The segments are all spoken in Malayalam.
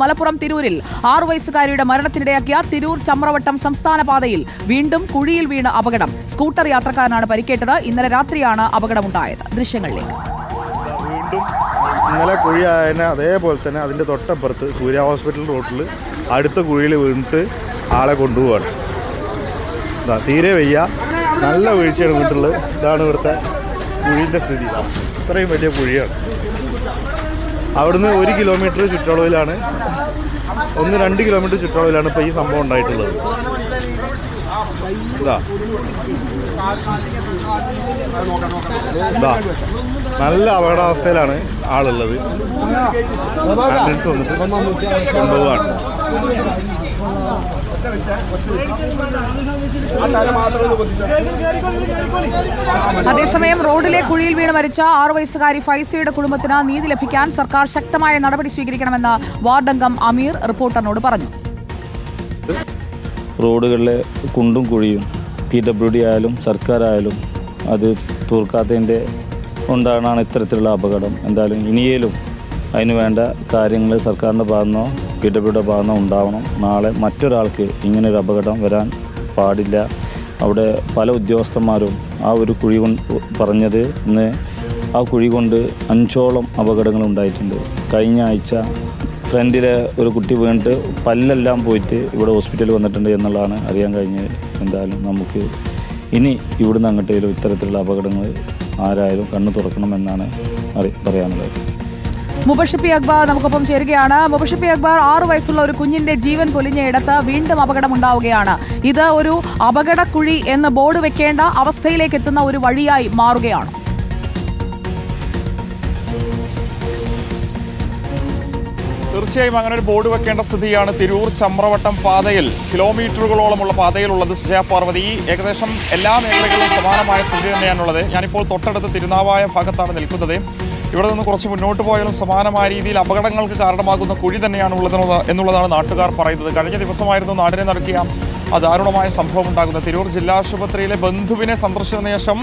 മലപ്പുറം തിരൂരിൽ ആറു വയസ്സുകാരിയുടെ മരണത്തിനിടയാക്കിയ തിരൂർ ചമ്രവട്ടം സംസ്ഥാന പാതയിൽ വീണ്ടും കുഴിയിൽ വീണ് അപകടം. സ്കൂട്ടർ യാത്രക്കാരനാണ് പരിക്കേറ്റത്. ഇന്നലെ രാത്രിയാണ് അപകടമുണ്ടായത്. ദൃശ്യങ്ങളിലേക്ക്. ഇന്നലെ കുഴി ആയതിനെ അതേപോലെ തന്നെ അതിന്റെ തൊട്ടപ്പുറത്ത് സൂര്യ ഹോസ്പിറ്റൽ റോട്ടിൽ അടുത്ത കുഴിയിൽ വീണിട്ട് ആളെ കൊണ്ടുപോവാണ്. തീരെ വയ്യ. നല്ല വീഴ്ചയാണ് വീട്ടിൽ ഇതാണ് ഇവിടുത്തെ കുഴിന്റെ സ്ഥിതി. ഇത്രയും വലിയ കുഴിയാണ്. അവിടുന്ന് ഒരു കിലോമീറ്റർ ചുറ്റളവിലാണ്. ഒന്ന് രണ്ട് കിലോമീറ്റർ ചുറ്റളവിലാണ് ഇപ്പോൾ ഈ സംഭവം ഉണ്ടായിട്ടുള്ളത്. നല്ല അപകടാവസ്ഥയിലാണ് ആളുള്ളത്. ആംബുലൻസ് വന്നിട്ട് കൊണ്ടുപോവാണ്. അതേസമയം റോഡിലെ കുഴിയിൽ വീണ് മരിച്ച ആറു വയസ്സുകാരി ഫൈസയുടെ കുടുംബത്തിന് നീതി ലഭിക്കാൻ സർക്കാർ ശക്തമായ നടപടി സ്വീകരിക്കണമെന്ന് വാർഡംഗം അമീർ റിപ്പോർട്ടറിനോട് പറഞ്ഞു. റോഡുകളിലെ കുണ്ടും കുഴിയും പി ഡബ്ല്യു ഡി ആയാലും സർക്കാരായാലും അത് തീർക്കാത്തതിന്റെ കൊണ്ടാണ് ഇത്തരത്തിലുള്ള അപകടം. എന്തായാലും ഇനിയേലും അതിന് വേണ്ട കാര്യങ്ങൾ സർക്കാരിന്റെ ഭാഗത്തുനിന്നോ പി ഡബ്ല്യുടെ ഭാഗത്തുനിന്നോ ഉണ്ടാവണം. നാളെ മറ്റൊരാൾക്ക് ഇങ്ങനൊരു അപകടം വരാൻ പാടില്ല. അവിടെ പല ഉദ്യോഗസ്ഥന്മാരും ആ ഒരു കുഴി പറഞ്ഞത് ഇന്ന് ആ കുഴി കൊണ്ട് അഞ്ചോളം അപകടങ്ങൾ ഉണ്ടായിട്ടുണ്ട്. കഴിഞ്ഞ ആഴ്ച ഫ്രണ്ടിലെ ഒരു കുട്ടി വീണിട്ട് പല്ലെല്ലാം പോയിട്ട് ഇവിടെ ഹോസ്പിറ്റലിൽ വന്നിട്ടുണ്ട് എന്നുള്ളതാണ് അറിയാൻ കഴിഞ്ഞത്. എന്തായാലും നമുക്ക് ഇനി ഇവിടുന്ന് അങ്ങോട്ടേലും ഇത്തരത്തിലുള്ള അപകടങ്ങൾ ആരായാലും കണ്ണു തുറക്കണമെന്നാണ് അറി പറയാനുള്ളത്. മുബഷിപ്പി അക്ബാർ നമുക്കൊപ്പം ചേരുകയാണ്. മുബഷിപ്പി അക്ബാർ ആറു വയസ്സുള്ള ഒരു കുഞ്ഞിന്റെ ജീവൻ പൊലിഞ്ഞ ഇടത്ത് വീണ്ടും അപകടമുണ്ടാവുകയാണ് ഇത് ഒരു അപകടക്കുഴി എന്ന് ബോർഡ് വെക്കേണ്ട അവസ്ഥയിലേക്ക് എത്തുന്ന ഒരു വഴിയായി മാറുകയാണ്. തീർച്ചയായും അങ്ങനെ ഒരു ബോർഡ് വെക്കേണ്ട സ്ഥിതിയാണ് തിരൂർ ചമ്രവട്ടം പാതയിൽ. കിലോമീറ്ററുകളോളമുള്ള പാതയിലുള്ളത് സുജയ പാർവതി. ഏകദേശം എല്ലാ മേഖലകളിലും സമാനമായ സ്ഥിതി തന്നെയാണുള്ളത്. ഞാനിപ്പോൾ തൊട്ടടുത്ത് തിരുനാവായ ഭാഗത്താണ് നിൽക്കുന്നത്. ഇവിടെ നിന്ന് കുറച്ച് മുന്നോട്ട് പോയാലും സമാനമായ രീതിയിൽ അപകടങ്ങൾക്ക് കാരണമാകുന്ന കുഴി തന്നെയാണ് ഉള്ളത് എന്നുള്ളതാണ് നാട്ടുകാർ പറയുന്നത്. കഴിഞ്ഞ ദിവസമായിരുന്നു നാടിനെ നടക്കിയ ആ ദാരുണമായ സംഭവം ഉണ്ടാകുന്നത്. തിരൂർ ജില്ലാ ആശുപത്രിയിലെ ബന്ധുവിനെ സന്ദർശിച്ച ശേഷം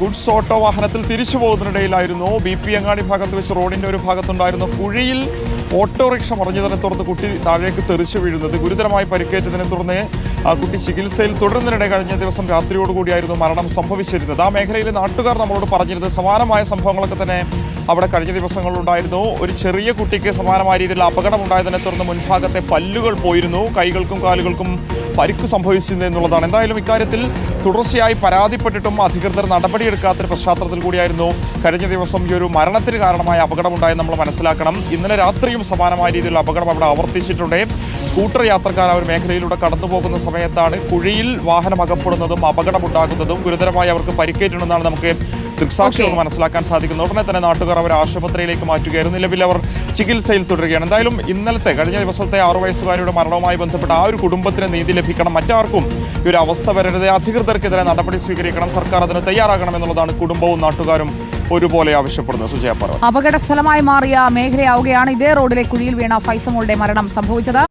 ഗുഡ്സ് ഓട്ടോ വാഹനത്തിൽ തിരിച്ചു പോകുന്നതിനിടയിലായിരുന്നു. ബി പി അങ്ങാടി ഭാഗത്ത് വെച്ച് റോഡിന്റെ ഒരു ഭാഗത്തുണ്ടായിരുന്നു കുഴിയിൽ ഓട്ടോറിക്ഷ മറിഞ്ഞതിനെ തുടർന്ന് കുട്ടി താഴേക്ക് തെറിച്ചു വീഴുന്നത്. ഗുരുതരമായി പരിക്കേറ്റതിനെ തുടർന്ന് ആ കുട്ടി ചികിത്സയിൽ തുടരുന്നതിനിടെ കഴിഞ്ഞ ദിവസം രാത്രിയോടുകൂടിയായിരുന്നു മരണം സംഭവിച്ചിരുന്നത്. ആ മേഖലയിലെ നാട്ടുകാർ നമ്മളോട് പറഞ്ഞിരുന്നത് സമാനമായ സംഭവങ്ങളൊക്കെ തന്നെ അവിടെ കഴിഞ്ഞ ദിവസങ്ങളിലുണ്ടായിരുന്നു. ഒരു ചെറിയ കുട്ടിക്ക് സമാനമായ രീതിയിലുള്ള അപകടം ഉണ്ടായതിനെ തുടർന്ന് മുൻഭാഗത്തെ പല്ലുകൾ പോയിരുന്നു. കൈകൾക്കും കാലുകൾക്കും പരിക്ക് സംഭവിച്ചിരുന്നു എന്നുള്ളതാണ്. എന്തായാലും ഇക്കാര്യത്തിൽ തുടർച്ചയായി പരാതിപ്പെട്ടിട്ടും അധികൃതർ നടപടിയെടുക്കാത്തൊരു പശ്ചാത്തലത്തിൽ കൂടിയായിരുന്നു കഴിഞ്ഞ ദിവസം ഈ ഒരു മരണത്തിന് കാരണമായ അപകടമുണ്ടായെന്ന് നമ്മൾ മനസ്സിലാക്കണം. ഇന്നലെ രാത്രിയും സമാനമായ രീതിയിലുള്ള അപകടം അവിടെ ആവർത്തിച്ചിട്ടുണ്ട്. സ്കൂട്ടർ യാത്രക്കാർ ആ മേഖലയിലൂടെ കടന്നു പോകുന്ന സമയത്താണ് കുഴിയിൽ വാഹനം അകപ്പെടുന്നതും അപകടമുണ്ടാകുന്നതും ഗുരുതരമായി അവർക്ക് പരിക്കേറ്റുണ്ടെന്നാണ് നമുക്ക് ദൃക്സാക്ഷികൾ മനസ്സിലാക്കാൻ സാധിക്കുന്നത്. ഉടനെ തന്നെ നാട്ടുകാർ അവർ ആശുപത്രിയിലേക്ക് മാറ്റുകയായിരുന്നു. നിലവിൽ അവർ ചികിത്സയിൽ തുടരുകയാണ്. എന്തായാലും ഇന്നലത്തെ കഴിഞ്ഞ ദിവസത്തെ ആറു വയസ്സുകാരിയുടെ മരണവുമായി ബന്ധപ്പെട്ട ആ ഒരു കുടുംബത്തിന് നീതി ലഭിക്കണം. മറ്റാർക്കും ഈ ഒരു അവസ്ഥ വരരുത്. അധികൃതർക്കെതിരെ നടപടി സ്വീകരിക്കണം. സർക്കാർ അതിന് തയ്യാറാകണം എന്നുള്ളതാണ് കുടുംബവും നാട്ടുകാരും ഒരുപോലെ ആവശ്യപ്പെടുന്നത്. സുജയ പറഞ്ഞു അപകട സ്ഥലമായി മാറിയ മേഖലയാവുകയാണ് ഇതേ റോഡിലെ കുഴിയിൽ വീണ ഫൈസമോളുടെ മരണം സംഭവിച്ചത്.